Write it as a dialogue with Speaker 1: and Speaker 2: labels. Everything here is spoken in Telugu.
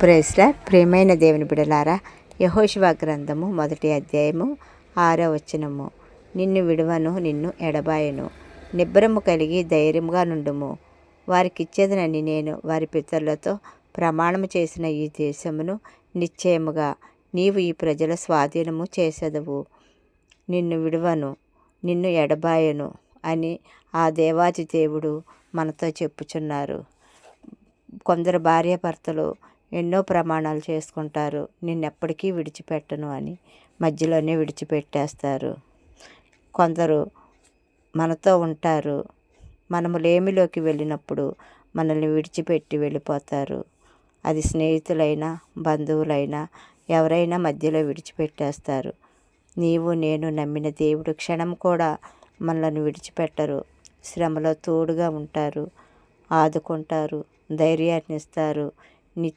Speaker 1: ప్రేస్ల ప్రియమైన దేవుని బిడలారా యహోశివ గ్రంథము మొదటి అధ్యాయము ఆరో వచనము. నిన్ను విడువను నిన్ను ఎడబాయను. నిబ్బరము కలిగి ధైర్యంగా నుండుము. వారికిచ్చేదనని నేను వారి పితరులతో ప్రమాణము చేసిన ఈ దేశమును నిశ్చయముగా నీవు ఈ ప్రజల స్వాధీనము చేసేదవు. నిన్ను విడువను నిన్ను ఎడబాయను అని ఆ దేవాది దేవుడు మనతో చెప్పుచున్నారు. కొందరు భార్యాభర్తలు ఎన్నో ప్రమాణాలు చేసుకుంటారు. నిన్నెప్పటికీ విడిచిపెట్టను అని మధ్యలోనే విడిచిపెట్టేస్తారు. కొందరు మనతో ఉంటారు. మనము లేమిలోకి వెళ్ళినప్పుడు మనల్ని విడిచిపెట్టి వెళ్ళిపోతారు. అది స్నేహితులైనా బంధువులైనా ఎవరైనా మధ్యలో విడిచిపెట్టేస్తారు. నీవు నేను నమ్మిన దేవుడు క్షణం కూడా మనల్ని విడిచిపెట్టరు. శ్రమలో తోడుగా ఉంటారు. ఆదుకుంటారు. ధైర్యాన్ని ఇస్తారు.